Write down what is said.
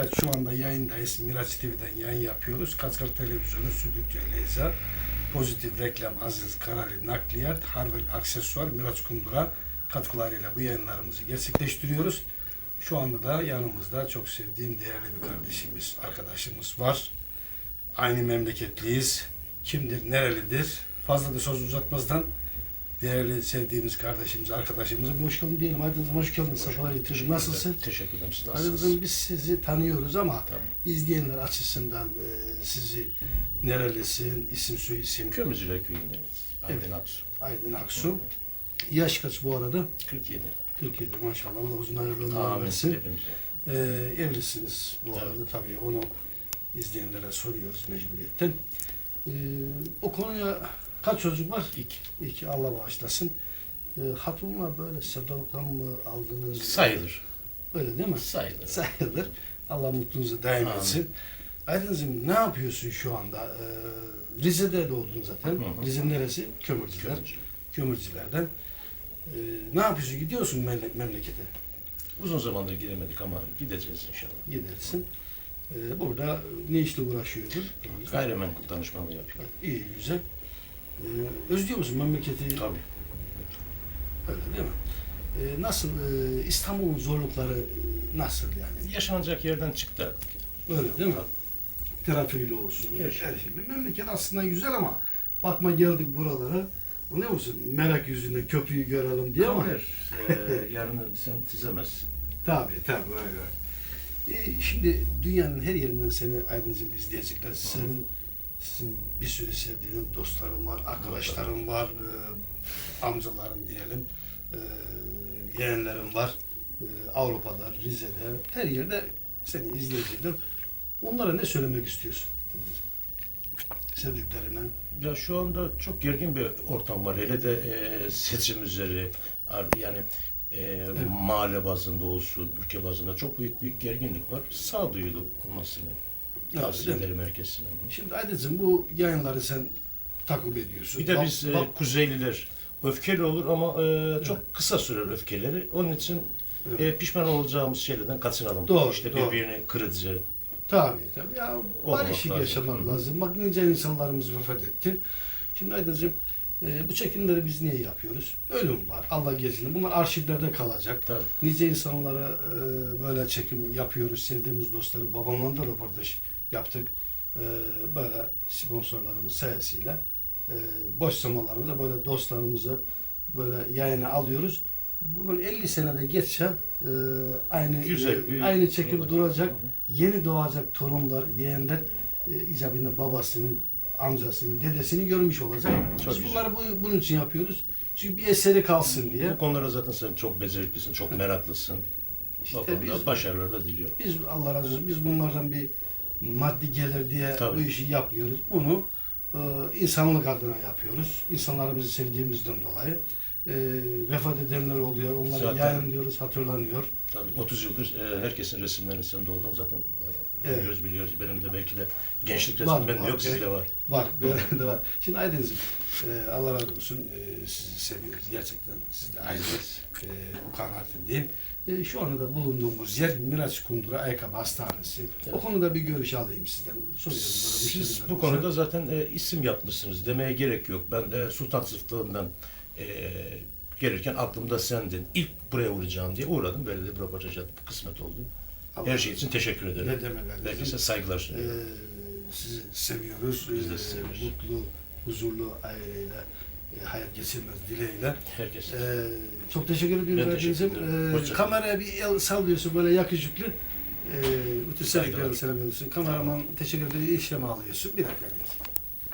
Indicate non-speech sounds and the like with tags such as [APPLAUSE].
Evet, şu anda yayındayız. Miraç TV'den yayın yapıyoruz. Kaskar Televizyonu, Stüdyo Leyza, Pozitif Reklam, Aziz Karali Nakliyat, Harvel Aksesuar, Miraç Kundura katkılarıyla bu yayınlarımızı gerçekleştiriyoruz. Şu anda da yanımızda çok sevdiğim değerli bir kardeşimiz, arkadaşımız var. Aynı memleketliyiz. Kimdir, nerelidir? Fazla da söz uzatmazdan değerli sevdiğimiz kardeşimiz, arkadaşımıza bir hoş geldin diyelim. Aydın'cığım hoş geldin. Safalar getirdim. Nasılsın? Teşekkür ederim. Siz nasılsınız? Aydın'cığım biz sizi tanıyoruz ama Tamam. izleyenler açısından e, sizi nerelisin, isim soy isim, Kömürcüler köyündeniz. Aydın Aksu. Aydın Aksu. Yaş kaç bu arada? 47. Türkiye'de maşallah. Allah uzun hayırlı ömür Amin. versin. Hepimize. E, evlisiniz bu Evet. arada tabii onu izleyenlere soruyoruz mecburiyetten. E, o konuya kaç çocuk var? İlk. İki Allah bağışlasın. E, hatunla böyle sevdalıktan mı aldınız? Sayılır. Öyle değil mi? Sayılır. sayılır. Allah mutluluğunuzu daim etsin. Aydıncığım ne yapıyorsun şu anda? Ee, Rize'de doğdun zaten. Hı neresi? Kömürcüler. Kömürcü. Kömürcülerden. Ee, ne yapıyorsun? Gidiyorsun memle- memlekete. Uzun zamandır gidemedik ama gideceğiz inşallah. Gidersin. Ee, burada ne işle uğraşıyordun? Gayrimenkul danışmanlığı yapıyorum. İyi, güzel. Ee, özlüyor musun memleketi? Tabii. Öyle değil mi? Ee, nasıl? e, İstanbul'un zorlukları e, nasıl yani? Yaşanacak yerden çıktı artık. Öyle değil mi? Trafiğiyle olsun. Evet. Her şey. Memleket aslında güzel ama bakma geldik buralara. Anlıyor musun? Merak yüzünden köprüyü görelim diye ama. Kader, [LAUGHS] eee, yarını sen çizemezsin. Tabii tabii öyle. Ee, şimdi dünyanın her yerinden seni Aydıncığım izleyecekler. Senin sizin bir sürü sevdiğin dostların var, arkadaşların var, e, amcaların diyelim, e, yeğenlerin var. E, Avrupa'da, Rize'de, her yerde seni izleyecekler. Onlara ne söylemek istiyorsun? Sevdiklerine. Ya şu anda çok gergin bir ortam var. Hele de eee, seçim üzeri yani eee, mahalle bazında olsun, ülke bazında çok büyük bir gerginlik var. Sağduyulu olmasını Evet, tavsiye mi? ederim herkesine. Şimdi Aydıncığım bu yayınları sen takip ediyorsun. Bir de Bak- biz e, bak- Kuzeyliler öfkeli olur ama e, çok kısa sürer öfkeleri. Onun için Evet. e, pişman olacağımız şeylerden kaçınalım. Doğru, işte doğru. birbirini kırıcı. Tabii tabii. Ya barışık lazım. yaşamak hı. lazım. Bak nice insanlarımız vefat etti. Şimdi Aydıncığım e, bu çekimleri biz niye yapıyoruz? Ölüm var. Allah gezini. Bunlar arşivlerde kalacak. Tabii. Nice insanlara e, böyle çekim yapıyoruz. Sevdiğimiz dostları. Babamla da röportaj yaptık. E, böyle sponsorlarımız sayesinde e, boş zamanlarımızda böyle dostlarımızı böyle yayına alıyoruz. Bunun 50 senede geçse e, aynı Güzel, e, büyük aynı çekim olacak. duracak. Yeni doğacak torunlar, yeğenler e, icabında babasını, amcasını, dedesini görmüş olacak. Çok Biz güzel. bunları bu, bunun için yapıyoruz. Çünkü bir eseri kalsın diye. Bu konulara zaten sen çok beceriklisin, çok meraklısın. İşte konuda biz- başarılar da diliyorum. Biz Allah razı olsun biz bunlardan bir maddi gelir diye Tabii. bu işi yapmıyoruz. Bunu e, insanlık adına yapıyoruz. İnsanlarımızı sevdiğimizden dolayı. E, vefat edenler oluyor. Onları Zaten- yayınlıyoruz, hatırlanıyor. Tabii 30 yıldır e, herkesin resimlerinin sende olduğunu zaten e, Evet. biliyoruz biliyoruz. Benim de belki de gençlik resmim bende var. yok sizde var. [LAUGHS] Var, [LAUGHS] böyle de var. Şimdi Aydeniz'im, e, Allah razı olsun, e, sizi seviyoruz gerçekten. Siz de aynı e, bu kanaatindeyim. E, şu anda da bulunduğumuz yer Miraç Kundura Ayakkabı Hastanesi. O Evet. konuda bir görüş alayım sizden. Soruyorum. Siz bu konuda zaten e, isim yapmışsınız. Demeye gerek yok. Ben e, Sultan Sıfkı'ndan e, gelirken aklımda sendin. İlk buraya uğrayacağım diye uğradım. Böyle de bir röportaj. Kısmet oldu. Allah- Her şey için teşekkür ederim. Ne demek Herkese saygılar sunuyorum. sizi seviyoruz. Biz de E, seviyoruz. Mutlu, huzurlu aileyle, e, hayat geçirmez dileğiyle. Herkese. Ee, çok teşekkür ediyoruz Ben teşekkür ederim. Ee, kameraya bir el sallıyorsun böyle yakışıklı. Ee, bütün Saygılar. selam veriyorsun. Kameraman teşekkür ederim. İşleme alıyorsun. Bir dakika. Aydeniz'im.